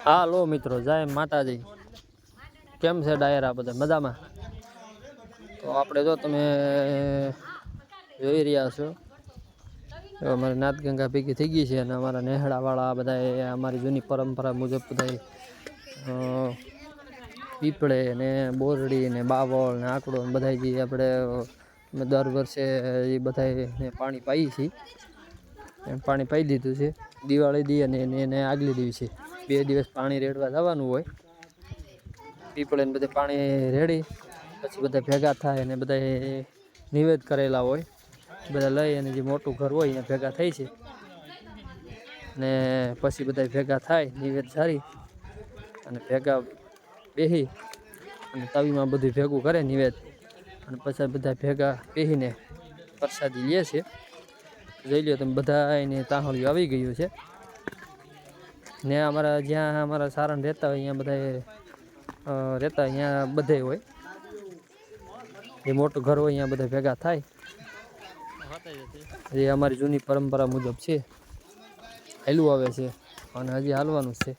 હા લો મિત્રો, જય માતાજી. કેમ છે ડાયરા બધા? મજામાં? તો આપણે જો તમે જોઈ રહ્યા છો અમારી નાથગંગા ભેગી થઈ ગઈ છે અને અમારા નેહડાવાળા બધા અમારી જૂની પરંપરા મુજબ બધા પીપળે ને બોરડી ને બાવળ ને આંકડો બધા જે આપણે દર વર્ષે એ બધા પાણી પાઈએ છીએ. એમ પાણી પાઈ દીધું છે. દિવાળી દી અને એને આગલી દિવસે બે દિવસ પાણી રેડવા જવાનું હોય. પીપળે ને બધે પાણી રેડી. પછી બધા ભેગા થાય અને બધા નિવેદ કરેલા હોય. બધા લઈ અને જે મોટું ઘર હોય અહીંયા ભેગા થાય છે. ને પછી બધા ભેગા થાય, નિવેદ સારી અને ભેગા બેસી અને તવીમાં બધું ભેગું કરે નિવેદ. અને પછી બધા ભેગા બેસીને પ્રસાદી લે છે. જોઈ લ્યો તમે બધા એને તાહળિયું આવી ગયું છે. ને અમારા જ્યાં અમારા સારણ રહેતા હોય, અહીંયા બધા રહેતા અહીંયા બધે હોય. જે મોટું ઘર હોય, અહીંયા બધા ભેગા થાય. એ અમારી જૂની પરંપરા મુજબ છે. હાલું આવે છે અને હજી હાલવાનું છે.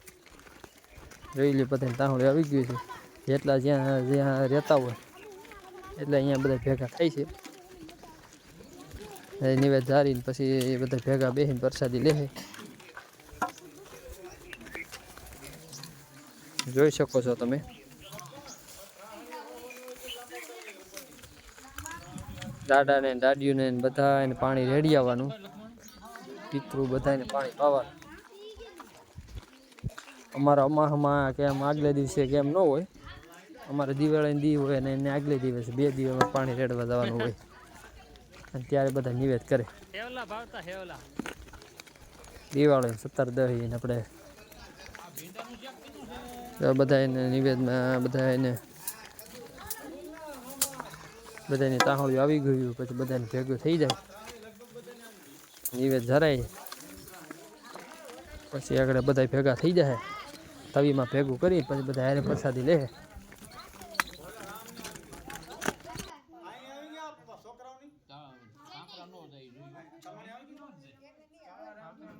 જોઈ લે બધાને તાહોળી આવી ગયું છે. જેટલા જ્યાં જ્યાં રહેતા હોય, એટલે અહીંયા બધા ભેગા થાય છે. એ નિવેદ ધારીને પછી એ બધા ભેગા બેસીને પ્રસાદી લે જોઈ શકો છો તમે. દાદાને દાદીઓને બધાને પાણી રેડી આવવાનું. પિતૃ બધાને પાણી પાવાનું. અમારા અમાહમાં કે આમ આગલે દિવસે કેમ ન હોય. અમારે દિવાળીને દી હોય અને એને આગલે દિવસે બે દિવસમાં પાણી રેડવા જવાનું હોય. અને ત્યારે બધા નિવેદ કરે. હેવલા ભાવતા હેવલા. દિવાળી સત્તર દહી ને આપણે બધા એને નિવેદમાં બધા એને બધાને તાહળિયું આવી ગયું પછી બધાને ભેગું થઈ જાય. નિવેદ જરાય. પછી આગળ બધા ભેગા થઈ જાય. તવીમાં ભેગું કરી પછી બધા હારે પ્રસાદી લે.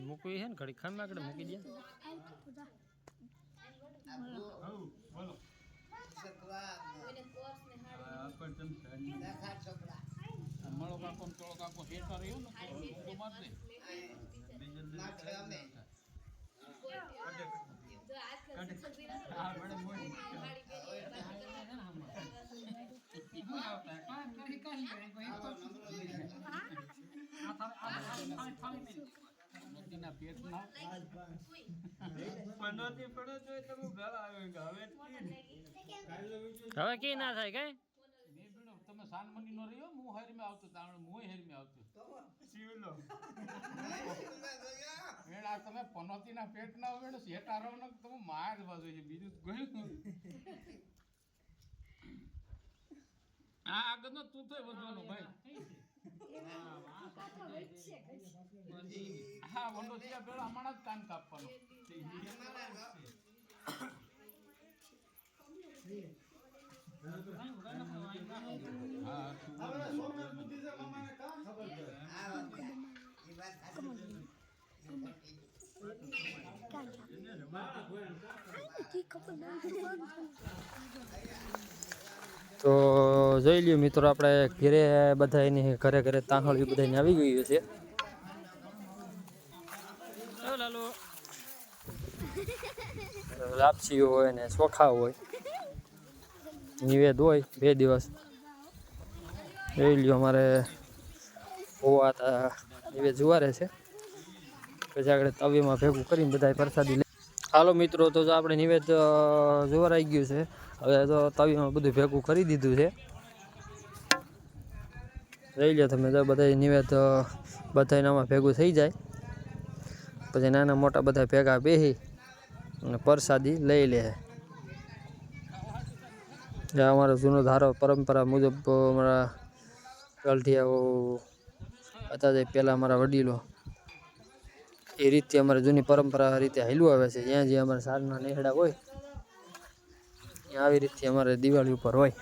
મૂકવી છે ને ઘડી ખામી આગળ મૂકી દે મળો કાકો ને ચોળો કાકો હેઠા રહ્યો ને તો ઊંઘો માર દે. નદીના પેટમાં હવે કે ના થાય કઈ? તમે સાનમની નો રહ્યો? હું હેરીમાં આવતો તાણ હું હેરીમાં આવતો. મેળ આ તમે પનોતીના પેટ ના હોય ને શેઠ તમે માર બાજુ છે બીજું ગયું આ આગળ નો તું તો વધવાનો ભાઈ હા વંડો ત્યાં પેલા હમણાં જ કાન કાપવાનો. હા આ બધા છોકરા બુદ્ધિ છે મામાને કામ ખબર છે કાંઠા તો જોઈ લ્યો મિત્રો આપણે ઘરે બધા એની ઘરે ઘરે તાંખળી બધાને આવી ગયું છે. લાપસી હોય ને ચોખા હોય. નિવેદ હોય બે દિવસ. જોઈ લ્યો અમારે હોવા તા નિવેદ જુવારે છે. પછી આગળ તવીમાં ભેગું કરીને બધા પ્રસાદી લે હાલો મિત્રો, તો આપણે નિવેદ જુવારાઈ ગયું છે. હવે તો તવીમાં બધું ભેગું કરી દીધું છે. રહી લો તમે તો બધા નિવેદ બધા ભેગું થઈ જાય. પછી નાના મોટા બધા ભેગા બેસી અને પ્રસાદી લઈ લે. જ્યાં અમારો જૂનો ધારો પરંપરા મુજબ અમારા ગલઠિયાઓ હતા તે પહેલાં અમારા વડીલો. એ રીતે અમારે જૂની પરંપરા રીતે હાલ્યું આવે છે. જ્યાં જે અમારા સારના નેહડા હોય, ત્યાં આવી રીતે અમારે દિવાળી ઉપર હોય.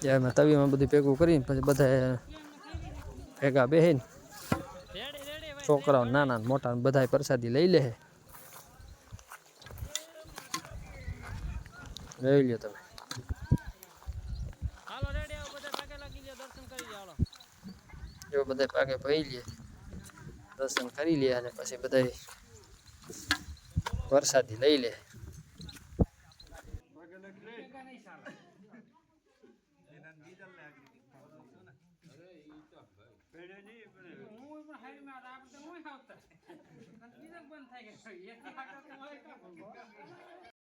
ત્યાં અમે તવીમાં બધું ભેગું કરીને પછી બધા ભેગા બેસીને છોકરાઓ નાના ને મોટા ને બધા પ્રસાદી લઈ લે લઈ લ્યો તમે. જો બધા પાકે ભરી લે. દર્શન કરી લે અને પછી બધા વરસાદી લઈ લે. હું પણ હાઈરમાં આપણે તો હું આવતા બંધ થાય કે